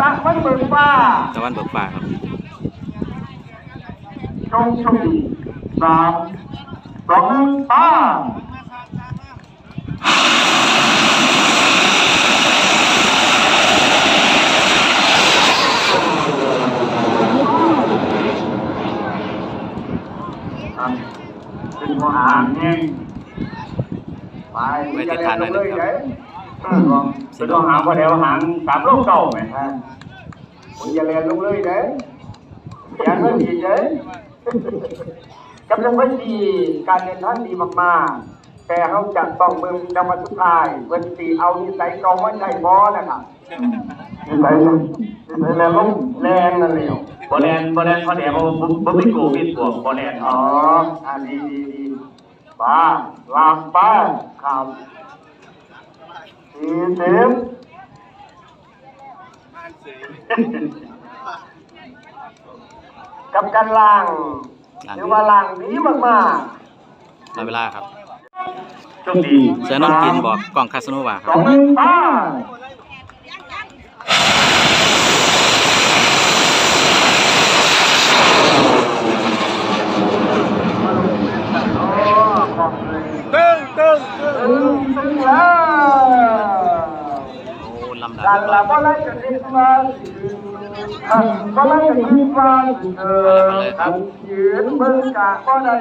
ตะวันเบิกฟ้าตะวันเบิกฟ้าครับจงโชคดีสามสองหนึ่งตาครับเป็นหัวหางเองไปไว้ติดทานหน่อยนะครับ เออลองเป็นหัวหางพอเดียวหางสามโลกเก่าไหมฮะผมอย่าเรียนลงเลยเด้อย่าเพิ่งดีเด้กำลังไม่ดีการเดินทางดีมากๆ แต่เขาจะต้องเมืองดำมาสุดท้ายเวันตีเอานิสัยเก่ามาใช้บอนะครับนิสัยนิสัยแรงลงแรงนั่นเลยบอลแลนบอลแลนเขาแดงเขาบ่บ่เป็นโกวิดบวกบอลแลนอ๋ออันดีดีดีป้าลามป้าครับ สี่สิบกับการล่างหรือว่าล่างดีมากรอเวลาครับโชคดีเสือนนกินบอกกล่องคาสโนวาๆคสรัอบงหนึ่งป้าตึ้งตึ้งตึงตึงแล้ว โอ้ลำดับดันเรียบร้ละอยก็ไล่จะคิดว่าก็ไล่จะคิดว่าเออครับยืนเบิ่งกะก็ได้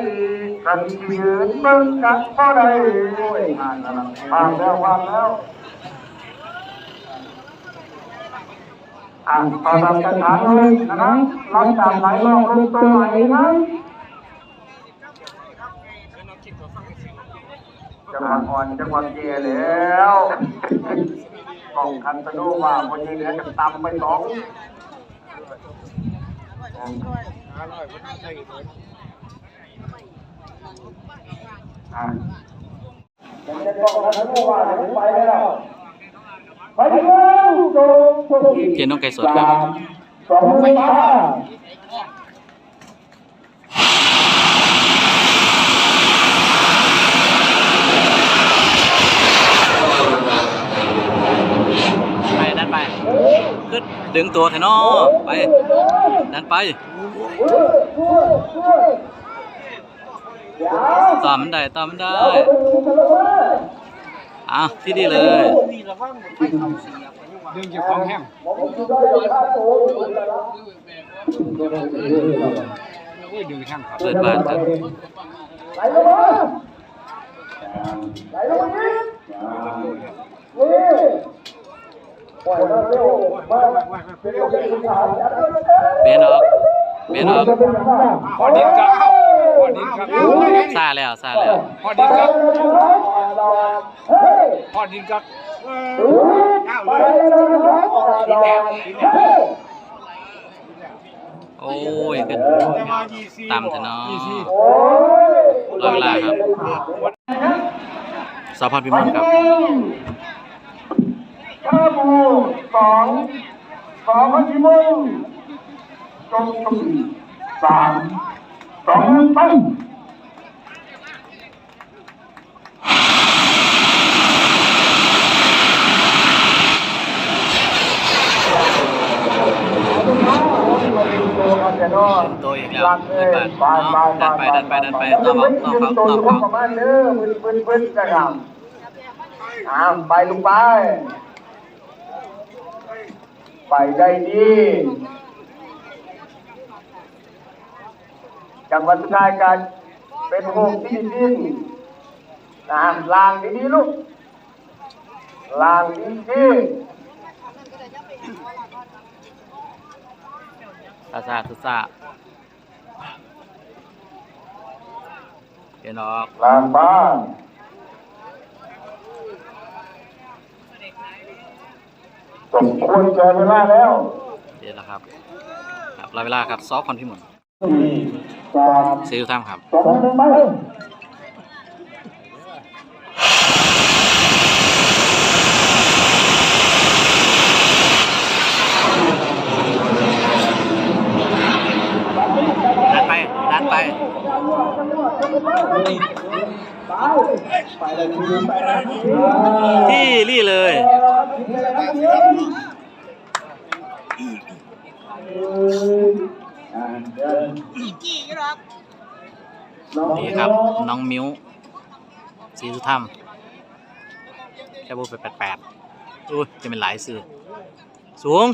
กันยืนเบิ่งกะก็ได้โอ้ยผ่านแล้วผ่านแล้วผ่านแล้วอะตอนทำกันฐานเลยนะครับหลังจากไหลลอกลงตัวไหลนะจังหวัดอ่อนจังหวัดเย่แล้ว กองคันตะดูว่าคนยืนเหลือจะตำไปสองอะผมจะบอกคันตะดูว่าเดี๋ยวไปแล้วไปแล้วโจโจเจนน้องไก่สดครับสองไฟฟ้า ไปดันไปขึ้น ดึงตัวเถอะเนาะไป ดันไปต่อมันได้ต่อมันได้อะที่ดีเลยดึงจากของแห้งโอ้ยดึงแห้งครับเปิดบ้านครับไหลลงมาไหลลงมานี่นี่ปล่อยมา เบนออกเบนออกพอดินครับพอดินครับซาแล้วซาแล้วพอดินครับพอดินครับโอ้ยกันต่ำเถอะเนาะโอ้ยรอเวลาครับสาพรพิมลครับ ข้าบูสองสองพันกี่โมงจงจงสามสองไปตัวอีกแล้วดันไปดันไปดันไปต่อเขาต่อเขาต่อเขาประมาณเด้อมึนมึนมึนนะครับอ่าไปลงไป ไปได้ดีจังหวัดสุดท้ายกันเป็นโฮมที่ดินนะลางดีๆลูกลางดีๆซาซาทุซาเบนออกลางบ้าน สมควรแก่เวลาแล้วเดี๋ยวนะครับครับรอเวลาครับซอฟคอนพิมลสามซีอิ๊วทามครับสองหนึ่งไปดันไปดันไป ที่รี่เลยนี่ครับ น้องมิวสีสุธรรมแค่บูไปแปดๆอุ้ยจะเป็นหลายสื่อ สูง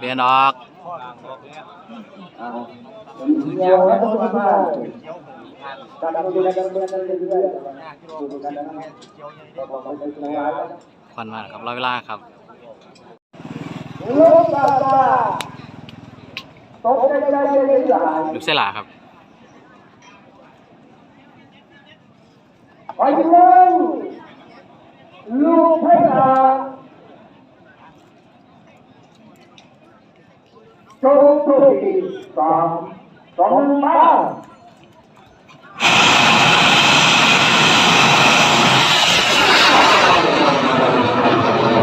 เรียนออก ควันมาครับรอเวลาครับลูกเสลาครับไปเลยลูกพระยา โชคดีสามสองหนึ่งมา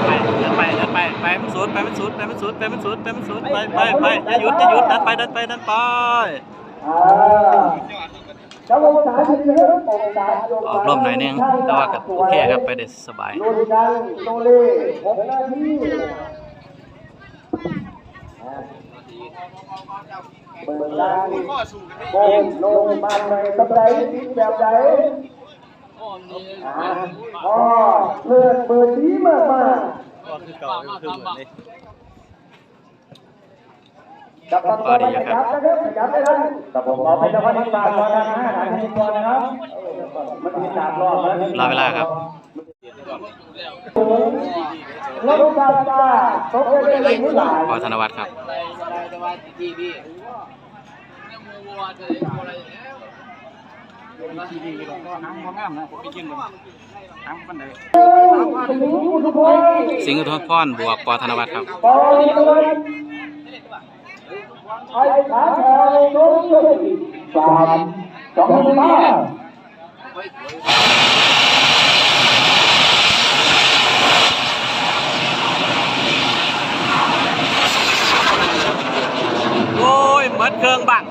ไปไปไปไปมันสุดไปมันสุดไปมันสุดไปมันสุดไปมันสุดไปไปไปอย่าหยุดอย่าหยุดดันไปดันไปดันไปอ่าจังหวะสายที่เริ่มอกจากออกลมหน่อยนึงแต่ว่าก็โอเคครับไปได้สบาย โนดิดังโนเล่หกนาทีเปิดดังโกงลงมาในสไลด์ดิ้แบบไหนอ่าอ๋อเลือดเปิดดีมากมากจับตังค์ไปขยับนะครับขยับได้เลยแต่ผมขอไปเฉพาะที่ปาก่อนนะหาที่ก่อนนะครับมันมีสามรอบแล้วรอเวลาครับ รถกาตาตกไปเลยไม่หลายพอธนวัฒน์ครับทีดีก็หางของงามนะผมไปกินมันหางมันเลยสมุนทุกคนสิงห์อุทพรบวกปอธนวัฒน์ครับปอยเลยไอ้ขาแถวโน้ตเลยสามสองมา โอ้ยห มดเครื่องบัง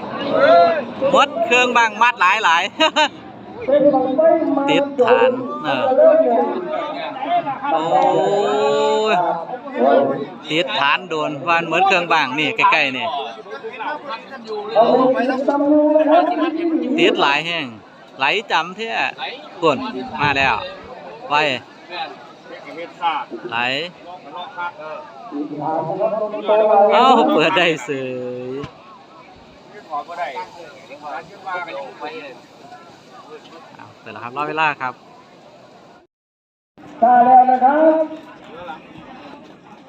มดเครื่องบังมัดหลายหลายเป็นบังไฟมาติดฐานเออโอ้ยติดฐานโดนวานเหมือนเครื่องบังนี่ใกล้ๆนี่เอาไปทำมือนะครับติดหลายแห้งไหลจำเท่กุ่นมาแล้วไวไหลเอ้าเปิดได้เสย เอาเปิดแล้วครับรอเวลาครับได้แล้วนะครับ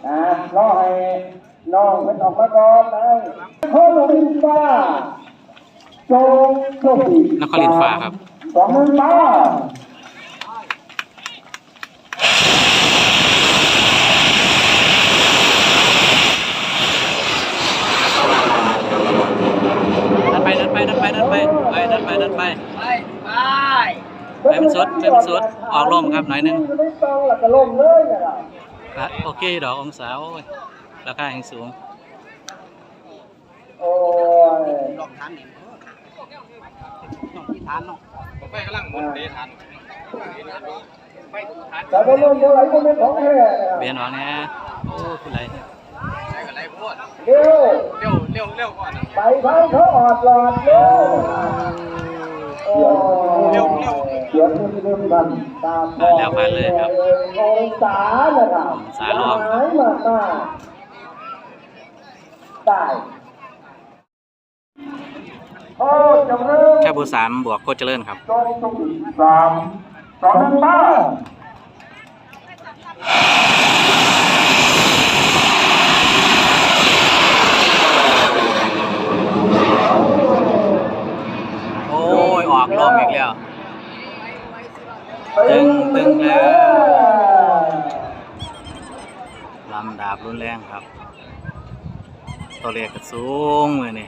อ่ารอให้น้องเป็นออกมาก่อนนะโคลินฟ้าจงโชคดีนครินทร์ฟ้าครับสองหมื่นมาดันไปดันไปดันไปดันไปไปดันไปดันไป ไปไป ไปมันสุดออกลมครับหน่อยนึงครับโอเคดอกองศาโอ้ยราคาแห่งสูงโอ้ยลองทานนี่น้องที่ทานเนาะไปกำลังหมดเดทานแต่กระล่มเท่าไหร่ก็ไม่ของแท้เบียนออกแน่โอ้คุณไรเร็วเร็วเร็วเร็วก่อนไปทาเขาออดหลอดเร็วเร็วเร็ว เดี๋ยวคุณเริ่มกันตามผ่าแล้วผ่าเลยครับองศานะครับองศาลองหายมากมาตายโอ้จำเริ่มแค่บูสามบวกโคตรเจริญครับสามสองหนึ่งมาโอ้ย ออกลมอีกแล้ว ตึงตึงแล้วลำดาบรุนแรงครับ ตัวเลขก็สูงเลยนี่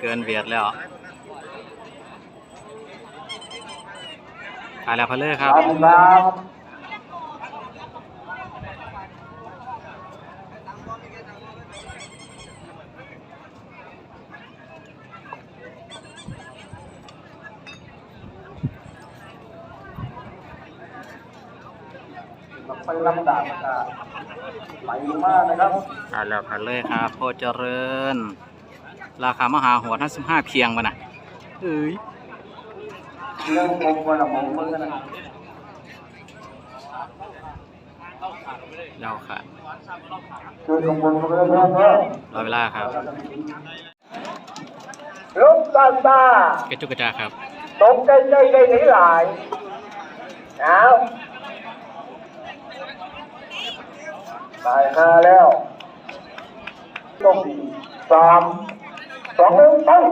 เกินเบียดแล้วไปแล้วพะเลยครับ ครับ ไปลำดับนะครับ ไหลลงมานะครับผ่านแล้วผ่านเลยครับโพเจริญ ราคามหาหัวทั้งสิบห้าเพียงวะนะเอ้ยเรื่องมงวันละมงมือนะเราค่ะคือขบวนเรือเรือเรือรอเวลาครับลูกตาตากระจุกกระจาครับตกใจใจใจหนีหลายเอา ตายห้าแล้วลงสามสองหนึ่งตั้ง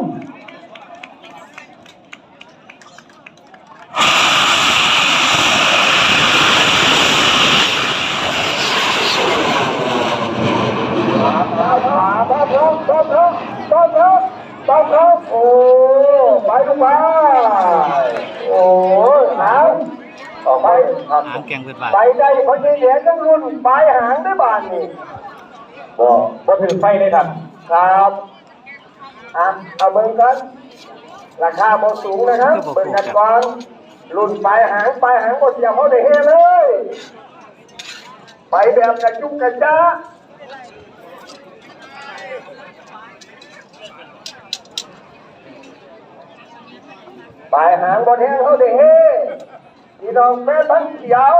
มามามาพร้อมพร้อมพร้อมพร้อมพร้อมพร้อมพร้อมโอ้ ไปลงไปโอ้ยหางออกไป หางแกงเพื่อนบ้านไปได้คนที่เหรียญต้องรุ่นปลายหางได้บานนี่บ่บ่ถึงไฟเลยครับ ครับอะเอาเบิ่งกันราคาบ่สูงนะครับเบิ่งกันก่อนรุ่นปลายหางปลายหางบ่เสียเขาได้เฮเลย ไปแบบกระจุกกระจ้าปลายหางบ่แห้งเขาได้เฮ พี่น้องแม่พันเขียว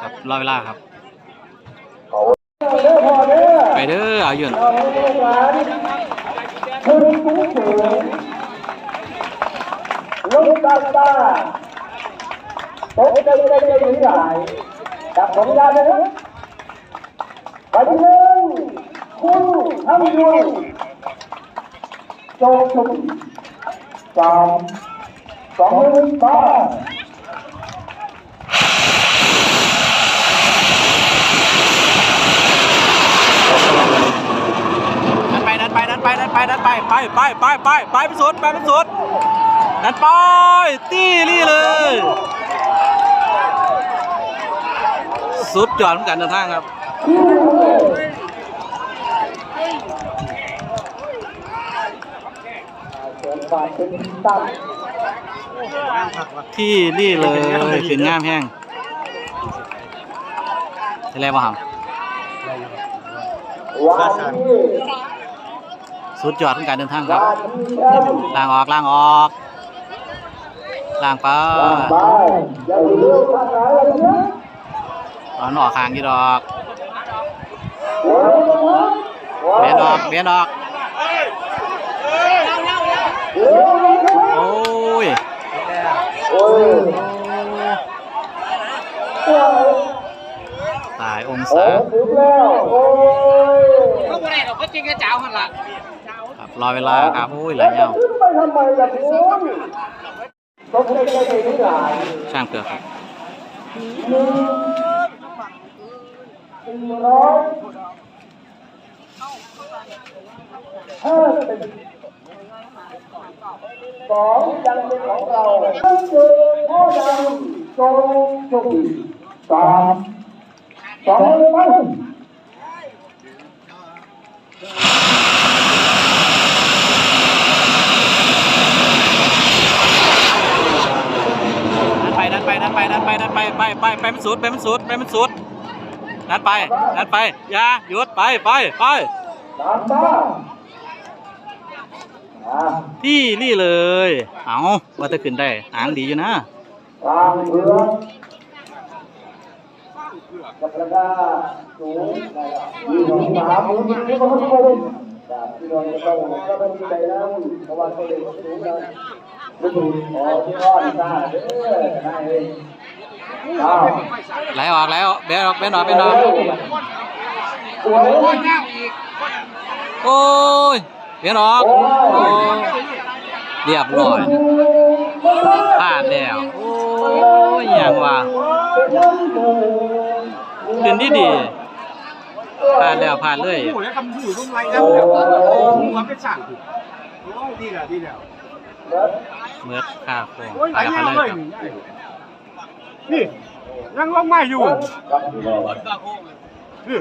ครับรอเวลาครับเอาเด้อพอเด้อไปเด้อเอาอยู่น เอาลูกหลานขึ้นสูงสูงลูกตาตาตกใจใจใจใหญ่จับของยาเลยนะไปที่หนึ่งคุณทำอยู่โจชุมสาม สองหนึ่งสาดันไปดันไปดันไปดันไปดันไปไปไปไปไปไปไปสุดไปไปสุดดันไปตีลี่เลย สุดยอดเหมือนกันเดินทางครับเสียงบาดเป็นตั้ ที่นี่เลยคืองามแห้งจะเรียกว่าหวันที่ำสุดยอดของการเดินทางครับล่างออกล่างออกล่างไปไปอย่าลืมทางไหนอนออกคางกี่ดอกเลยนะเบียนออกเบียนออก หัวเลยนะ โอ้ย โอ้ยโอ้ยตายองโอ้ศาถึงแล้วโอ้ยเขาบ่ได้หรอกเขาจริงแค่เจ้าหันละครับรอเวลาครับโอ้ยหลายเงาขึ้นไปทำไมล่ะคุณต้องใจใจใจไม่หลายช่างเปลือกครับหนึ่งสี่ร้อยห้าสิบ สองยังเป็นของเราตั้งเกิดพ่อดำโจงจุกสามสองไปดันไปดันไปดันไปดันไปดันไปไปไปไปมันสุดไปมันสุดไปมันสุดดันไปดันไปอย่าหยุดไปไปไปสามตาอ่า ที่นี่เลย เอาว่าจะขึ้นได้หางดีอยู่นะกลางเรือกับระดับสูงมีสองสามมีมีคนทุกคนจากที่เราจะต้องก็ต้องใจนะเพราะว่าเขาเด็กสูงนะไม่ถูกขอที่รอดตาเด้อได้เลยอ้าวไหลออกแล้วเบนออกเบนออกเบนออกสวยโอ้ย เบนออกโอ้ยเรียบร้อยพลาดแล้วโอ้ยอย่างว่าขึ้นดีดีพลาดแล้วพลาดเลยโอ้ยคำพูดต้องไรนะเดี๋ยวโอ้โหมันเป็นสั่งโอ้ยดีแล้วดีแล้วเมื่อค่าโค้งโอ้ยไหลไปกับยาเขาวเลเลยยครับนี่ยังลงมาอยู่นี่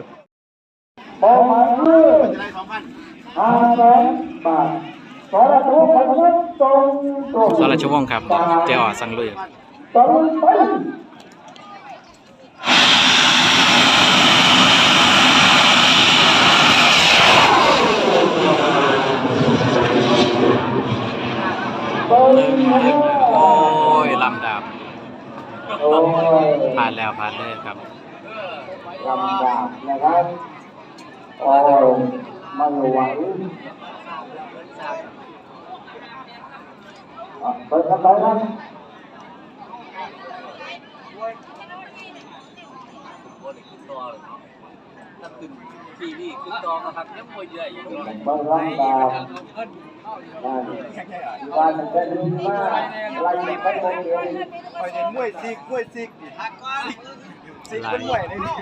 ห้าร้อาสารชวงศ์พันตรงตรงสารชวงครับเจ้าสังเลยตรงไปโอ้ยลำดาบผ่านแล้วผ่านเลยครับลำดาบนะครับโอ้ ไม่ไหวอะไปครับไปครับทีนี่คือตองครับยังมวยใหญ่อยู่เลยไปลำบากนั่นบ้านมันจะดีมากอะไรไปโรงเรียนไปเห็นมวยซิกมวยซิกดิซิกเป็นมวยเลยนี่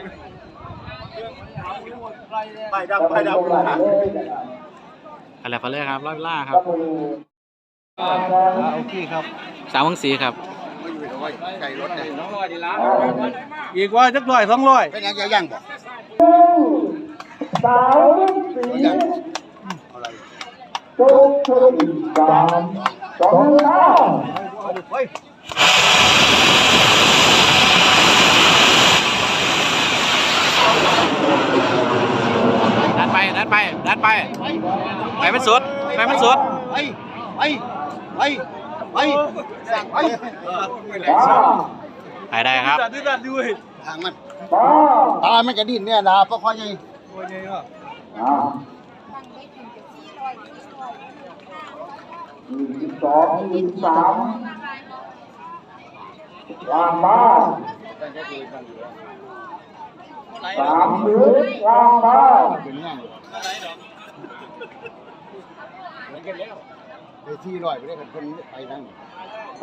ไปดำไปดำไปนะเลยนะผ่านแล้วผ่านเลยครับร้อยเวลาคครัรับบโอเคครับสามวังสีครับไก่รถเลยอีกว่าจักร้อยสองร้อยเป็นยังยังบ่สาวสีโจ๊กชนสามสองเก้าเดันไปดันไปดันไปไปมันสุดไปมันสุดไปไปไปไปสั่งไปป้าไปได้ครับดันดันด้วยทางมันป้าตามันจะดิ้นเนี่ยนะเพราะเขาใหญ่โอ้ยใหญ่ก็อ่ายี่สิบสองยี่สิบสามวางบ้านสามหรือวางบ้าน อะไรดอกเป็นยันแล้วไปที่ร้อยไปได้กันคนไปนั่ง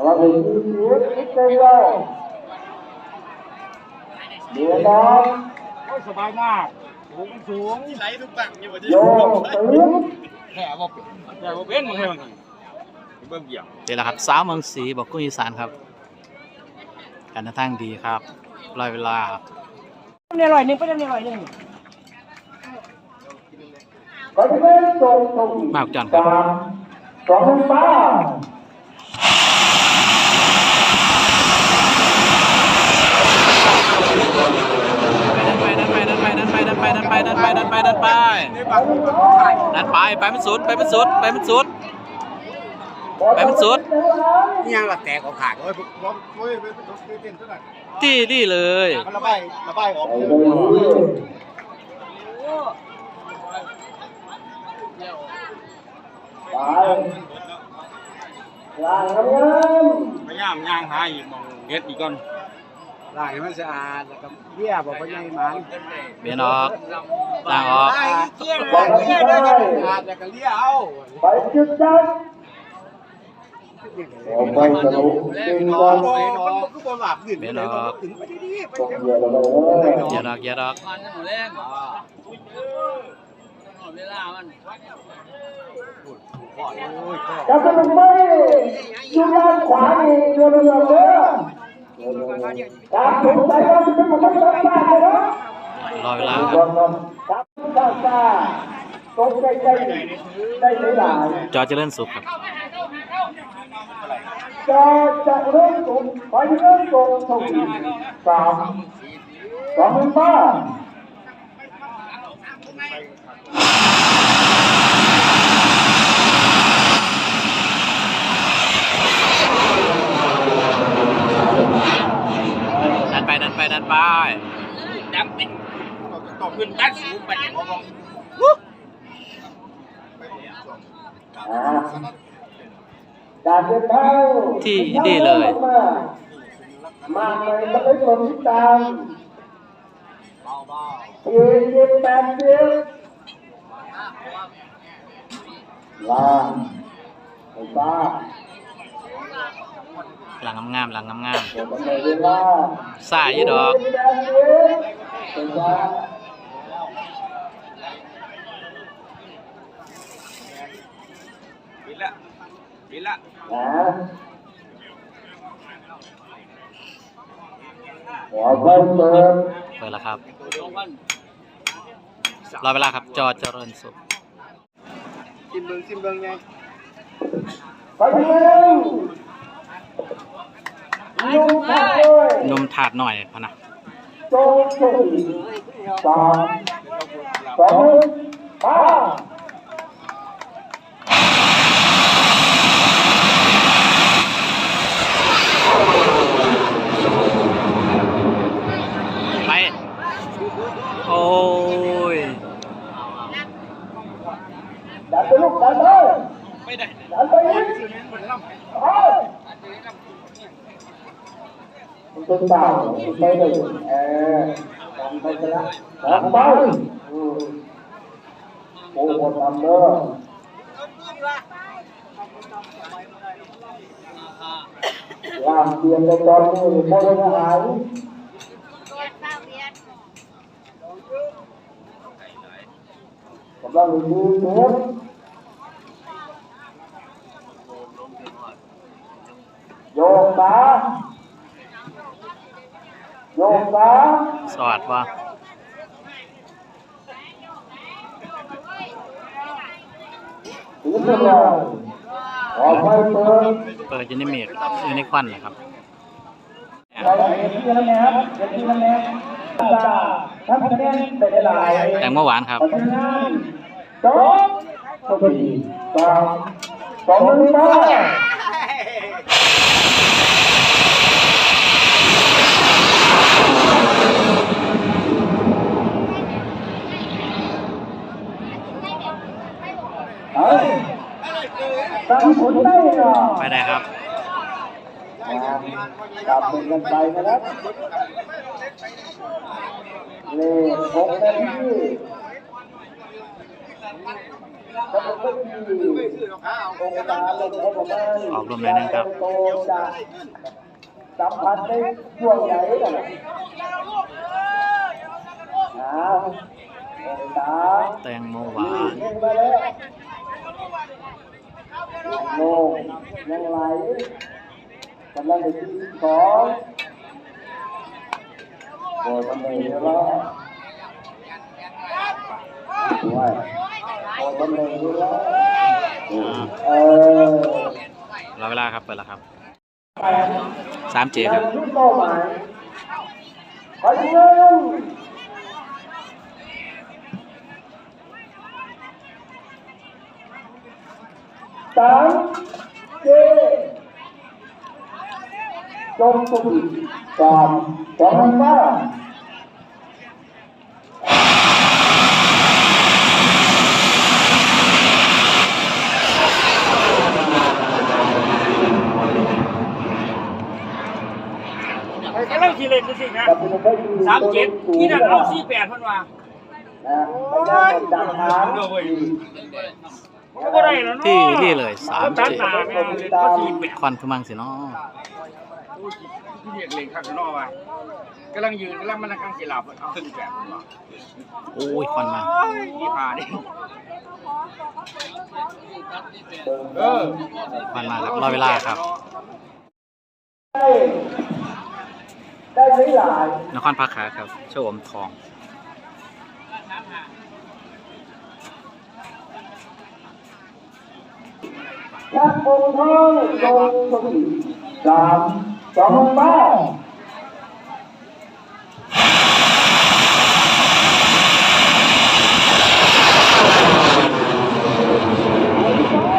เราเป็นที่เสียคิดได้เลยเดี๋ยวนะสบายมากสูงสูงไหลทุกปังอยู่บ่โยกตื่นแค่บ่เป็นแค่บ่เป็นมึงให้มันเบิ่งเบี่ยงเดี๋ยวละครับสาวเมืองศรีบอกกุ้งอีสานครับการเดินทางดีครับรอยเวลาเนี่ยอร้อยหนึ่งไปเนี่ยร้อยหนึ่ง มากจันครับสองฟ้าไปดันไปดันไปดัไปดัดันไปไปมันสุดไปมันสุดไปมันสุดไปมันสุดยังละแตกออกขาดที่นี่เลยระบายระบายออก ไปเยเลอะยไปล้างน้ำเงินพยายามย่างหาอีกมองเฮ็ดอีกก่อนล้างให้มันสะอาดแล้วก็เบี้ยบ่พ่อใหญ่หมันเบียนออกล่างออกเกี้ยเลยเกี้ยเลยสะอาดแล้วก็เลี้ยเอาไปจุดจัดออกไปสนุกจริงนก่ออนนนอนนอนก็บ่หลับดื่นเลยถึงไปดีๆไปตกเดี๋ยวเรือเราเลยเยียดอกเยียดอกมันหมดแรง เวลามันจะสนุกไหมอยู่ด้านขวานี่เรือเรือเรือตามสงสัยว่าจะเป็นคนไม่ต้องการเลยนะรอเวลาครับตาตาตรงใกล้ใกล้ได้หลายจอเจริญสุขครับจะจะเริ่มตรงไปเริ่มตรงเท่าที่สามสองหมื่นบ้าดัายดังเป็นต่อขึ้นด้านสูงไปเยที่ดีเลย มาเลยมาเลยคนที่ตามยืนยืนแบบเดียวลาไปบ้า หลังงามๆหลังงามหมดเวลาๆสายอยี่ดอกไอ้บ้าปิดละปิดละนะขอไปเปิดเปิดแล้วครับรอเวลาครับ จอเจริญสุขซิมเบิงซิมเบิงไงไปเร็ วลุงทักเลยนมถาดหน่อยพะนะโจโจสามสองห้า เป็นเต่าไปเลยเออทำไปซะละทำไปอืมโอ้โหทำเด้อลามเปลี่ยนในตอนนี้โมเดลหายกำลังดูเนื้อโยกขา โยกขาสวัสดีว่าถือเสื้อออกไปเปิดเปิดอยู่ในเมฆอยู่ในควันนะครับเราเห็นที่นั่นนะครับเห็นที่นั่นนะตาทำคะแนนไปได้หลายแตงโมหวานครับเพราะฉะนั้นสองสี่สามสองหนึ่งมาเฮ้ยตั้งผล ได้เหรอไปได้ครับกลับเป็นกันไปนะครับเลขหกนาทีถ้าผมไม่มีองค์การลงเขาบอกว่าออกรวมเลยนะครับโตจะสัมผัสได้ช่วงไหนกันอ้าวองค์การแตงโมหวานเล่นมาแล้ว โลกยังไหลกำลังไปที่สองโอ้ทำไมเยแล้วว้าโอ้ทำไมเยแล้วเออรอเวลาครับเปิดแล้วครับสามเจครับ ขอเชิญ สามเจจงสุขสามสองห้ากำลังขี่เล่นสินะกับเป็นไปที่สามเจ็ดที่นั่นเอาสี่แปดพันว่านะไที่นี่เลยสามตัดเจหนาแม่งเลยก็สี่แปดควันคือมังสิเนาะที่เรียกเล่นข้างนอกว่ะกำลังยืนกำลังมันกำลังสิหลับเอาสี่แปดพันว่าโอ้ยควันมานี่พาดิเออควันมาครับรอเวลาครับได้ได้ไม่หลายนครพักขาครับโชว์อมทอง ชักองค์ทองทรงสุขสามสองห้า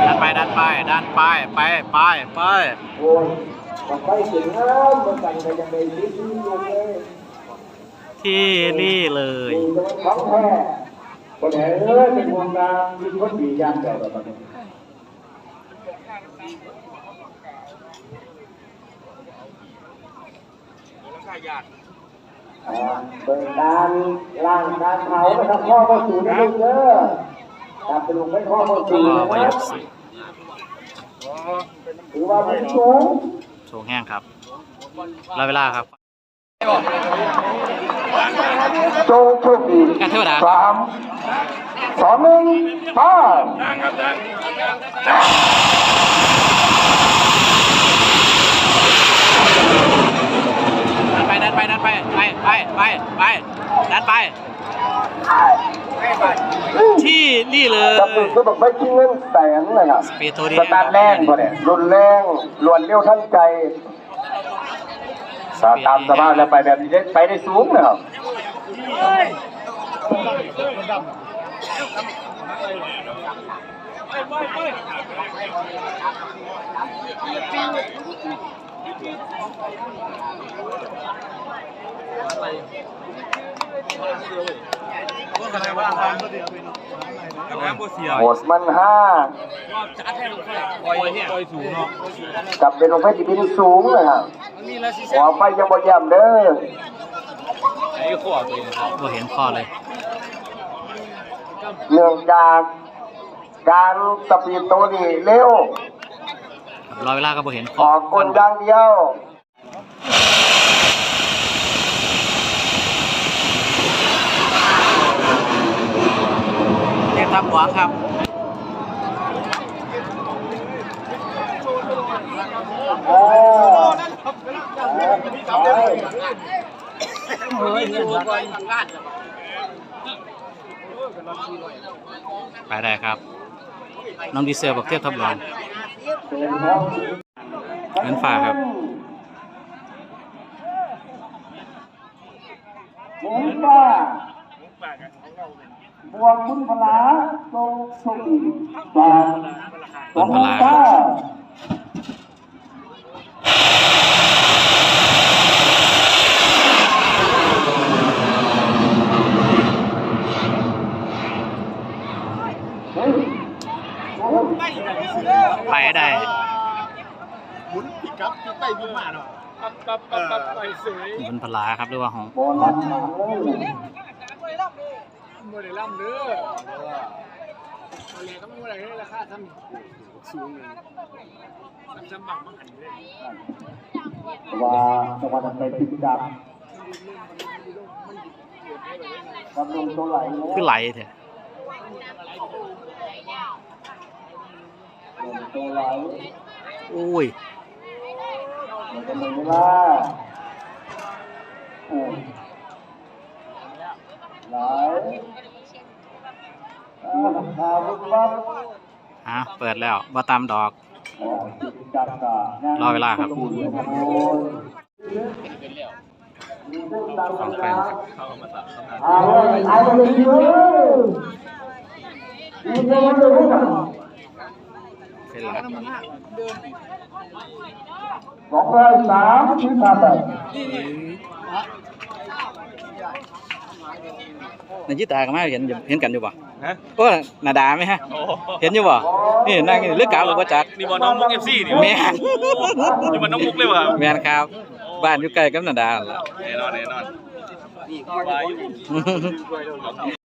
ดันไปดันไปดันไปไปไปไปโอ้ยมันไปถึงแล้วมันสั่งไปยังไงนิดนึงเลยที่นี่เลยมีแต่ของแท้คนไหนเอ้ยเป็นวงการมีคนดียามเดียวแบบนี้ แล้วก็ญาติ อ่า เป็นการล่างการเผานะครับข้อข้อสูงนะลูกเด้อการเป็นลงไม่ข้อข้อสูงก็นะพคยายารับมสิถือว่าเป็นสูงโชว์แห้งครับรอเวลาครับจงโชคดีการเทวดาสามสองหนึ่งไป้า ดันไปดันไปดันไปไปไปไปไปดันไปที่นี่เลยจับมือคือแบบไม่คิดเงินแสนนะครับสปีดโทดีสตาร์ทแรงพอเนี่ยรุนแรงรวนเร็วทันใจสตามสบายแล้วไปแบบนี้ได้ไปได้สูงนะครับ โหดมันห้าปล่อยปล่อยสูงเนาะกับเป็นลงเพชรที่บินสูงนะครับมันนี่ละสิขอไปยังบ่ย่ำเด้อไอ้ขวตัวนี้บ่เห็นข้อเลยเนื่องจาก การสปีดตัวนี้เร็วรอเวลาก็บ่เห็นอข้ออกคนอย่างเดียวเรียกทับหวังครับโอ้ยไปได้ครับ น้องดีเซลบอกเทียบทับหลวงเงินฝากครับเงินฝากบวกคุณพลาทรงสุขบาทต้นพลาเก้า ไปได้ ปั๊บปั๊บปั๊บไปสวยบนพลาครับหรือว่าของโบนัสมาเลยบ่ได้ล่ำเด้อเอาเลยก็ไม่ว่าอะไรราคาซ้ำสูงเลยซ้ำซ้ำบังมันหันเลยว่าจังหวัดไปติดจับกำลังตัวไหลเลยคือไหลเถอะตัวไหลอุ้ย มันจะมีเวลาโอ้ไหลอ่าบุญวัดอะเปิดแล้วบ่ตามดอก รอเวลาครับโอ้ยของแฟนครับเอาเลยเอาเลยเยอะดีใจเลยนะเป็นหลักสองร้อยสามสิบห้าบาทในจิตาก็ มาเห็นอยู่เห็นกันอยู่ป่ะฮะโอ้หนาดาไหมฮะเห็นอยู่ป่ะนี่นั่งอยู่หรือกาวหรือว่าจักนี่บอน้องมุกเอฟซีนี่แม่นนี่มันน้องมุกเลยว่ะแม่นครับบ้านอยู่ใกล้กับหนาดาล่ะแน่นอนแน่นอนวาอยู่